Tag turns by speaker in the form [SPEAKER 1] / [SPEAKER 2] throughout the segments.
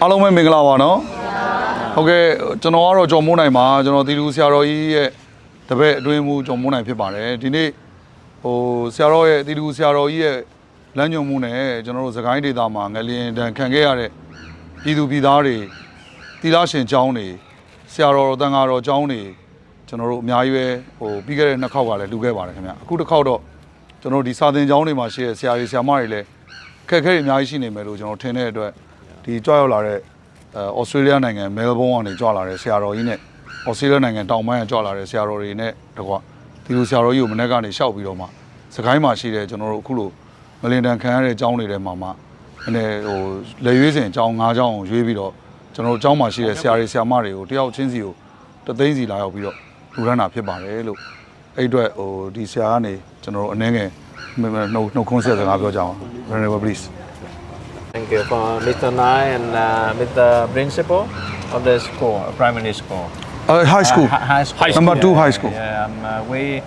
[SPEAKER 1] အားလုံးပဲမင်္ဂလာပါနော်ဟုတ်ကဲ့ကျွန်တော်ကတော့ကျော်မိုးနိုင်ပါကျွန်တော်တီလူဆရာတော်ကြီးရဲ့တပည့်အတွင်းမူကျော်မိုးနိုင်ဖြစ်ပါတယ်ဒီနေ့ဟိုဆရာတော်ရဲ့တီလူဆရာတော်ကြီးရဲ့လမ်းညွှန်မှုနဲ့ကျွန်တော်တို့စကိုင်းဒေသမှာငလျင်တန်ခံခဲ့ရတဲ့ပြည်သူပြည်သားတွေတီလာရှင်ကျောင်းတွေဆရာတော်တန်ဃာတော်ကျောင်းတွေကျွန်တော်တို့အများကြီးပဲဟိုပြီးခဲ့တဲ့နှစ်ခေါက်ကလည်းလူခဲ့ပါတယ်ခင်ဗျအခုတစ်ခေါက်တော့ကျွန်တော်တို့ဒီစာသင်ကျောင်းတွေမှာရှိတဲ့ဆရာတွေဆရာမတွေလည်းခက်ခဲတွေအများကြီးရှိနေမယ်လို့ကျွန်တော်ထင်တဲ့အတွက် ဒီကြွရောက်လာတဲ့အဲဩစတြေးလျနိုင်ငံမဲလ်ဘုန်းကနေကြွလာတဲ့ဆရာတော်ကြီးနဲ့ဩစတြေးလျနိုင်ငံတောင်ပိုင်းကကြွလာတဲ့ဆရာတော်တွေနဲ့တကွဒီလိုဆရာတော်ကြီးကိုမနေ့ကနေရှောက်ပြီးတော့မှစကိုင်းမှာရှိတဲ့ကျွန်တော်တို့အခုလိုမလင်တန်ခံရတဲ့အကြောင်းတွေထဲမှာမှအနေဟိုလက်ရွေးစင်အကြောင်း၅ကြောင်းကိုရွေးပြီးတော့ကျွန်တော်တို့အကြောင်းမှာရှိတဲ့ဆရာတွေဆရာမတွေကိုတယောက်ချင်းစီကိုတသိန်းစီလာရောက်ပြီးတော့လူရန်တာဖြစ်ပါတယ်လို့အဲ့အတွက်ဟိုဒီဆရာကနေကျွန်တော်တို့အနေငယ်နှုတ်နှုတ်ခွန်းဆက်စကားပြောကြအောင် Venerable please
[SPEAKER 2] thank you for Mr. Nai and uh, Mr. Principal of the school, primary school.
[SPEAKER 1] Uh, high uh, school.
[SPEAKER 2] Uh, high school. High school.
[SPEAKER 1] Number two high school.
[SPEAKER 2] Yeah, um, uh, we,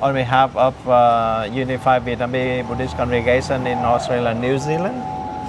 [SPEAKER 2] on behalf of uh, Unified Vietnamese Buddhist Congregation in Australia and New Zealand,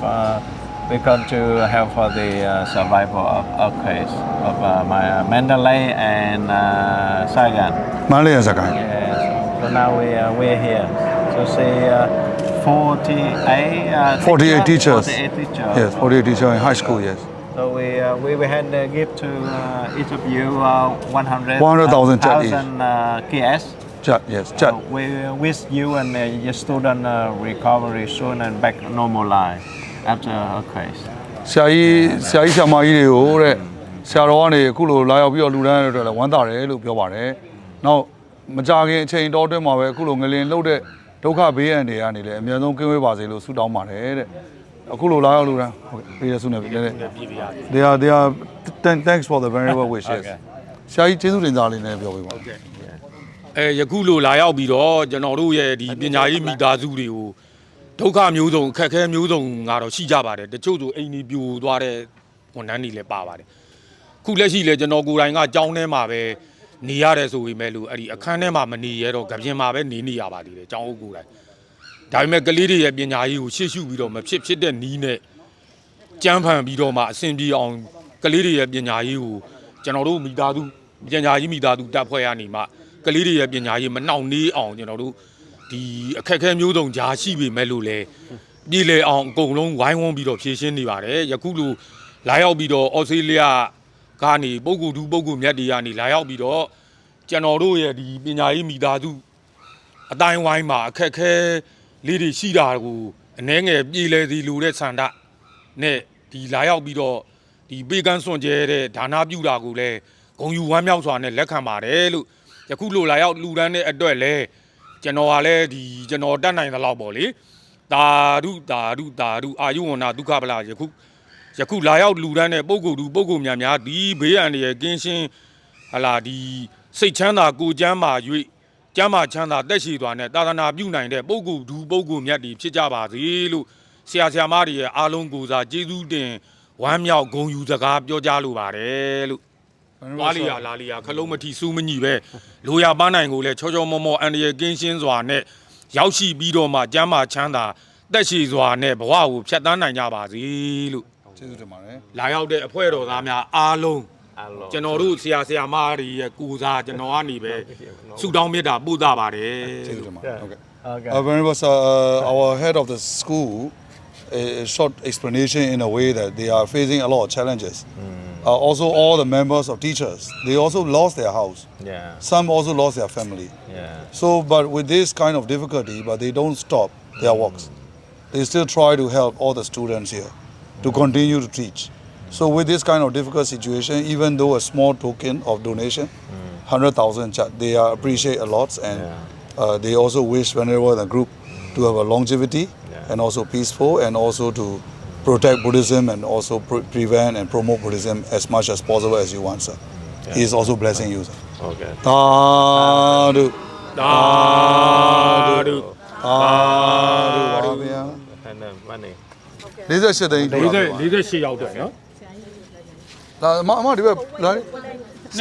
[SPEAKER 2] uh, we come to help for the uh, survival of earthquakes of uh, my, uh, Mandalay and uh, Saigon.
[SPEAKER 1] and saigon?
[SPEAKER 2] Yes. So now we, uh, we're here. So see, uh, 48 uh,
[SPEAKER 1] 48 teachers
[SPEAKER 2] 48 teachers.
[SPEAKER 1] yes 48 teacher in high school yes
[SPEAKER 2] So we uh, we we had uh, give to uh, each of you uh, 100
[SPEAKER 1] 100,000 chat each.
[SPEAKER 2] thousand, uh, KS.
[SPEAKER 1] ချက် yes ချက်
[SPEAKER 2] So we wish you and uh, your student uh, recovery soon and back to normal life after earthquakes.
[SPEAKER 1] ဆရာကြီးဆရာကြီးဆရာမကြီးတွေကိုတဲ့ဆရာတော်ကနေအခုလိုလာရောက်ပြီးတော့လူတန်းရတဲ့အတွက်လည်းဝမ်းသာတယ်လို့ပြောပါတယ်နောက်မကြခင်အချိန်တော်အတွင်းမှာပဲအခုလိုငလင်လှုပ်တဲ့ ဒုက္ခဘေးအန္တရာယ်ကနေလည်းအများဆုံးကင်းဝေးပါစေလို့ဆုတောင်းပါတယ်တဲ့အခုလိုလာရောက်လူတန်းဟုတ်ကဲ့ပေးရဆုနဲ့လည်း they are they are thank- thanks for the very well wishes ဆရာကြီးကျေးဇူးတင်စားလေးနဲ့ပြောပေးပါ
[SPEAKER 3] အဲယခုလိုလာရောက်ပြီးတော့ကျွန်တော်တို့ရဲ့ဒီပညာရေးမိသားစုတွေကိုဒုက္ခမျိုးစုံအခက်အခဲမျိုးစုံကတော့ရှိကြပါတယ်တချို့ဆိုအိမ်ကြီးပြိုသွားတဲ့ဝန်ထမ်းတွေလည်းပါပါတယ်ခုလက်ရှိလည်းကျွန်တော်ကိုယ်တိုင်ကကြောင်းထဲမှာပဲ နေရတယ်ဆိုပေမဲ့လို့အဲ့ဒီအခန်းထဲမှာမနေရတော့ကြပြင်မှာပဲနေနေရပါသေးတယ်ကျောင်းအုပ်ကိုယ်တိုင်ဒါပေမဲ့ကလေးတွေရဲ့ပညာရေးကိုရှေ့ရှုပြီးတော့မဖြစ်ဖြစ်တဲ့နီးနဲ့ကြမ်းဖန်ပြီးတော့မှအဆင်ပြေအောင်ကလေးတွေရဲ့ပညာရေးကိုကျွန်တော်တို့မိသားစုပညာရေးမိသားစုတပ်ဖွဲ့ရနေမှကလေးတွေရဲ့ပညာရေးမနှောင့်နှေးအောင်ကျွန်တော်တို့ဒီအခက်အခဲမျိုးစုံကြားရှိပေမဲ့လို့လဲပြည်လေအောင်အကုန်လုံးဝိုင်းဝန်းပြီးတော့ဖြည့်ရှင်းနေပါတယ်ယခုလိုလာရောက်ပြီးတော့ဩစတြေးလျ ကနေပုဂ္ဂိုလ်တူပုဂ္ဂိုလ်မြတ်တွေကနေလာရောက်ပြီးတော့ကျွန်တော်တို့ရဲ့ဒီပညာရေးမိသားစုအတိုင်းဝိုင်းမှာအခက်အခဲလေးတွေရှိတာကိုအနှဲငယ်ပြည်လေစီလိုတဲ့ဆန္ဒနဲ့ဒီလာရောက်ပြီးတော့ဒီပေကန်းစွန့်ကျဲတဲ့ဒါနာပြုတာကိုလည်းဂုံယူဝမ်းမြောက်စွာနဲ့လက်ခံပါတယ်လို့ယခုလိုလာရောက်လူဒန်းတဲ့အတွက်လည်းကျွန်တော်ကလည်းဒီကျွန်တော်တတ်နိုင်သလောက်ပေါ့လေတာဓုတာဓုတာဓုအာယုဝန္နာဒုက္ခပလာယခု ယခုလာရောက်လူဒန်းတဲ့ပုံကိုယ်သူပုံကိုယ်များများဒီဘေးအန္တရာယ်ကင်းရှင်းဟလာဒီစိတ်ချမ်းသာကိုယ်ချမ်းသာ၍ကျမ်းမာချမ်းသာတက်ရှိသွားတဲ့သာသနာပြုနိုင်တဲ့ပုံကိုယ်သူပုံကိုယ်မြတ်တွေဖြစ်ကြပါစေလို့ဆရာဆရာမတွေရဲ့အားလုံးကိုယ်စားကျေးဇူးတင်ဝမ်းမြောက်ဂုဏ်ယူစကားပြောကြားလိုပါတယ်လို့သွားလီယာလာလီယာခလုံးမထီစူးမညီပဲလိုရပန်းနိုင်ကိုလည်းချောချောမောမောအန်ဒီရကင်းရှင်းစွာနဲ့ရောက်ရှိပြီးတော့မှကျမ်းမာချမ်းသာတက်ရှိစွာနဲ့ဘဝကိုဖြတ်တန်းနိုင်ကြပါစေလို့
[SPEAKER 1] ကျေးဇူးတင်ပါတယ်
[SPEAKER 3] လာရောက်တဲ့အဖွဲ့တော်သားများအားလုံး
[SPEAKER 2] Hello.
[SPEAKER 3] ကျွန်တော်တို့ဆရာဆရာမတွေရဲ့ကိုယ်စားကျွန်တော်ကနေပဲဆုတောင်းမေတ္တာပို့သပါတယ်
[SPEAKER 1] ကျေးဇူးတင်ပါတယ်ဟုတ်ကဲ့
[SPEAKER 2] Okay.
[SPEAKER 1] Uh, Venerable sir, uh, our head of the school, a, a short explanation in a way that they are facing a lot of challenges. Uh, also, all the members of teachers, they also lost their house.
[SPEAKER 2] Yeah.
[SPEAKER 1] Some also lost their family.
[SPEAKER 2] Yeah.
[SPEAKER 1] So, but with this kind of difficulty, but they don't stop their works. They still try to help all the students here to continue to teach. So with this kind of difficult situation, even though a small token of donation, mm. 100,000 they are appreciate a lot and yeah. uh, they also wish whenever the group to have a longevity
[SPEAKER 2] yeah.
[SPEAKER 1] and also peaceful and also to protect Buddhism and also pre prevent and promote Buddhism as much as possible as you want, sir. Yeah. He is also blessing you, sir.
[SPEAKER 2] Okay.
[SPEAKER 1] Da du, da
[SPEAKER 2] du, da du.
[SPEAKER 1] 48သိန်း
[SPEAKER 3] 40 48ရောက်တယ်နော်
[SPEAKER 1] ဒါအမအမဒီဘက်လာ
[SPEAKER 3] နှစ်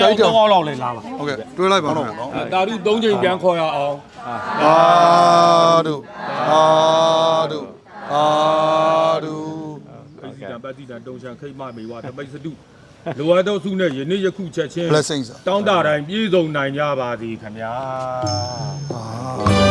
[SPEAKER 3] ယောက်သုံးယောက်လောက်လည်းလာပါ
[SPEAKER 1] ဟုတ်ကဲ့တွေးလိုက်ပါတော့နော်
[SPEAKER 3] တာဓု၃ချိန်ပြန်ခေါ်ရအောင်
[SPEAKER 1] သာဓုသာဓုသာဓု
[SPEAKER 3] ပပတ်တိတံတုံချံခိတ်မမေဝတပိတ်စတုလိုအပ်သောစုနဲ့ယနေ့ယခုချက်ချင်း
[SPEAKER 1] blessings
[SPEAKER 3] တောင်းတတိုင်းပြည့်စုံနိုင်ကြပါသည်ခင်ဗျာ
[SPEAKER 1] အာ